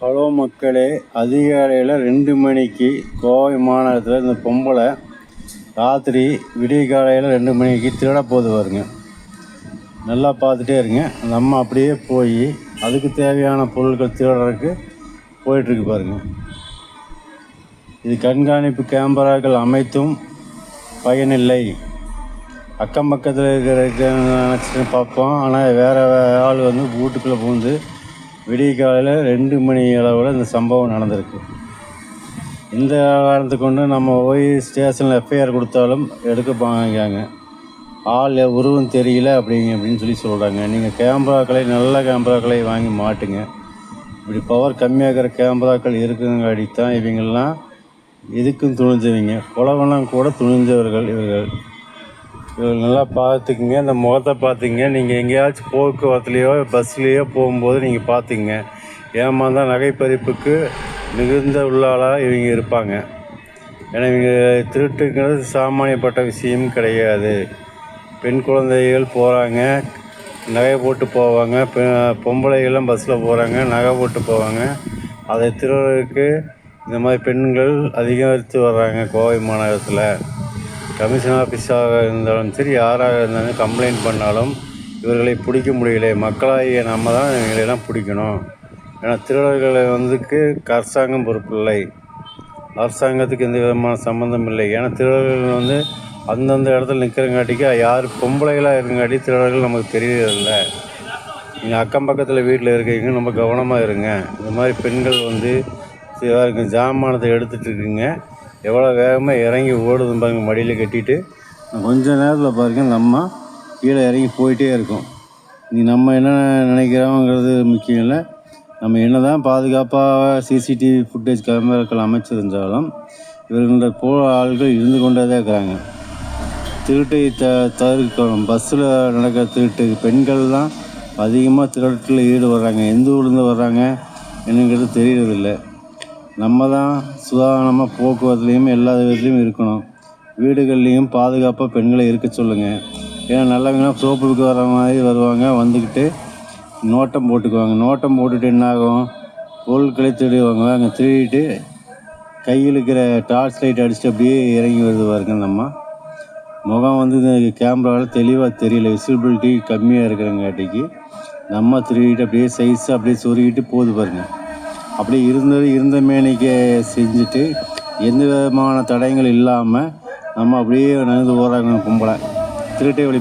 Hello மக்களே அதிகாலையில் ரெண்டு மணிக்கு கோவை மாநகரத்தில் இந்த பொம்பளை ராத்திரி விடிய காலையில் ரெண்டு மணிக்கு திருட போது வருங்க நல்லா பார்த்துட்டே இருங்க. நம்ம அப்படியே போய் அதுக்கு தேவையான பொருட்கள் திருடுறதுக்கு போயிட்டுருக்கு பாருங்க. இது கண்காணிப்பு கேமராக்கள் அமைத்தும் பயனில்லை. அக்கம் பக்கத்தில் இருக்கிற நினச்சிட்டு பார்ப்போம். ஆனால் வேறு ஆள் வந்து வீட்டுக்குள்ளே பூந்து விடிய காலையில் ரெண்டு மணி அளவில் இந்த சம்பவம் நடந்திருக்கு. இந்த காரணத்தை கொண்டு நம்ம போய் ஸ்டேஷனில் எஃப்ஐஆர் கொடுத்தாலும் எடுக்க வாங்கிக்காங்க ஆள் உருவம் தெரியல அப்படிங்க அப்படின்னு சொல்லி சொல்கிறாங்க நீங்கள் கேமராக்களை நல்ல கேமராக்களை வாங்கி மாட்டுங்க. இப்படி பவர் கம்மியாகிற கேமராக்கள் இருக்குங்காடி தான் இவங்கெல்லாம் இதுக்கும் துணிஞ்சவங்க. குலவெல்லாம் கூட துணிஞ்சவர்கள் இவர்கள். நல்லா பார்த்துக்குங்க. இந்த முகத்தை பார்த்துங்க நீங்கள் எங்கேயாச்சும் போக்குவரத்துலேயோ பஸ்லேயோ போகும்போது நீங்கள் பார்த்துங்க ஏமாந்தா நகைப்பறிப்புக்கு மிகுந்த உள்ளாளாக இவங்க இருப்பாங்க. ஏன்னா இவங்க திருட்டுங்கிறது சாமானியப்பட்ட விஷயம் கிடையாது. பெண் குழந்தைகள் போகிறாங்க நகை போட்டு போவாங்க. பெ பொம்பளைகள்லாம் பஸ்ஸில் போகிறாங்க நகை போட்டு போவாங்க. அதை திருடுறதுக்கு இந்த மாதிரி பெண்கள் அதிகரித்து வர்றாங்க கோவை மாநகரத்தில். கமிஷன் ஆஃபீஸாக இருந்தாலும் சரி யாராக இருந்தாலும் கம்ப்ளைண்ட் பண்ணாலும் இவர்களை பிடிக்க முடியல. மக்களாகிய நம்ம தான் இவங்களெல்லாம் பிடிக்கணும். ஏன்னா திருடர்களை வந்துக்கு அரசாங்கம் பொறுப்பில்லை. அரசாங்கத்துக்கு எந்த விதமான சம்மந்தம் இல்லை. ஏன்னா திருடர்கள் வந்து அந்தந்த இடத்துல நிற்கிறங்காட்டிக்கு யார் பொம்பளைகளாக இருங்காட்டி திருடர்கள் நமக்கு தெரியறதில்ல. நீங்கள் அக்கம் பக்கத்தில் வீட்டில் இருக்கீங்க ரொம்ப கவனமாக இருங்க. இந்த மாதிரி பெண்கள் வந்து இருக்கு ஜாமானத்தை எடுத்துகிட்டு இருக்குங்க. எவ்வளோ வேகமாக இறங்கி ஓடுதுன்னு பாருங்க மடியில் கட்டிட்டு. கொஞ்ச நேரத்தில் பாருங்க நம்ம கீழே இறங்கி போயிட்டே இருக்கும். நீ நம்ம என்ன நினைக்கிறோங்கிறது முக்கியம் இல்லை. நம்ம என்ன தான் பாதுகாப்பாக சிசிடிவி ஃபுட்டேஜ் கேமராக்கள் அமைச்சிருந்தாலும் இவர்கள போ ஆள்கள் இருந்து கொண்டே தான் இருக்கிறாங்க. திருட்டை த தவிர்க்கணும். பஸ்ஸில் நடக்கிற திருட்டு பெண்கள் தான் அதிகமாக திருட்டில் ஈடுபடுறாங்க. எந்த ஊர்லேருந்து வர்றாங்க என்னங்கிறது தெரியறதில்லை. நம்ம தான் சுதாரணமாக போக்குவரத்துலேயும் எல்லா விதத்துலேயும் இருக்கணும். வீடுகள்லேயும் பாதுகாப்பாக பெண்களை இருக்க சொல்லுங்கள் ஏன்னா நல்லவங்களாம் சோப்புக்கு வர மாதிரி வருவாங்க. வந்துக்கிட்டு நோட்டம் போட்டுக்குவாங்க. நோட்டம் போட்டுட்டு என்ன ஆகும் பொருட்களை திருடுவாங்க. அங்கே திருடிட்டு கையில் இருக்கிற டார்ச் லைட் அடிச்சுட்டு அப்படியே இறங்கி வருது பாருங்க நம்ம. முகம் வந்து இந்த கேமராவில் தெளிவாக தெரியல. விசிபிலிட்டி கம்மியாக இருக்கிறங்காட்டிக்கு. நம்ம திருடிட்டு அப்படியே சைஸாக அப்படியே சொருகிட்டு போகுது பாருங்கள் அப்படியே இருந்தது இருந்த மேனிக்கு செஞ்சுட்டு எந்த விதமான தடயங்கள் இல்லாமல் நம்ம அப்படியே நடந்து போகிறாங்க கும்பலை. திருட்டை வழி